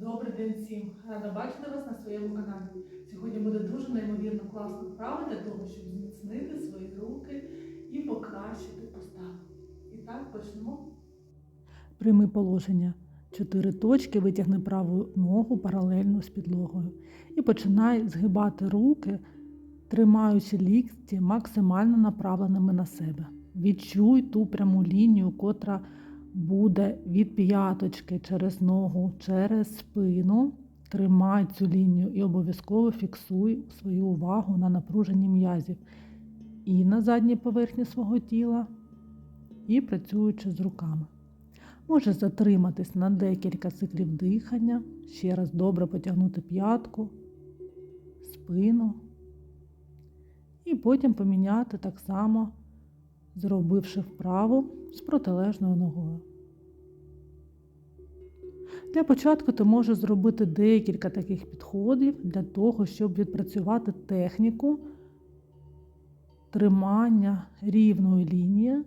Добрий день всім! Рада бачити вас на своєму каналі. Сьогодні буде дуже неймовірно класна вправа для того, щоб зміцнити свої руки і покращити поставу. І так почнемо. Прийми положення. Чотири точки, витягни праву ногу паралельно з підлогою. І починай згибати руки, тримаючи лікті максимально направленими на себе. Відчуй ту пряму лінію, котра буде від п'яточки через ногу, через спину. Тримай цю лінію і обов'язково фіксуй свою увагу на напруженні м'язів і на задній поверхні свого тіла, і працюючи з руками. Може затриматись на декілька циклів дихання, ще раз добре потягнути п'ятку, спину, і потім поміняти так само, зробивши вправу з протилежною ногою. Для початку ти можеш зробити декілька таких підходів для того, щоб відпрацювати техніку тримання рівної лінії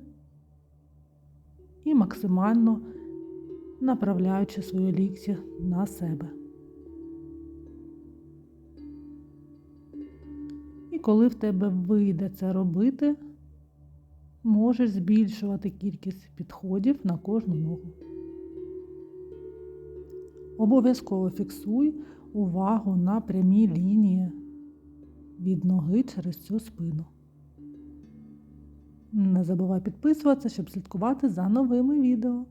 і максимально направляючи свої лікті на себе. І коли в тебе вийде це робити, можеш збільшувати кількість підходів на кожну ногу. Обов'язково фіксуй увагу на прямій лінії від ноги через цю спину. Не забувай підписуватися, щоб слідкувати за новими відео.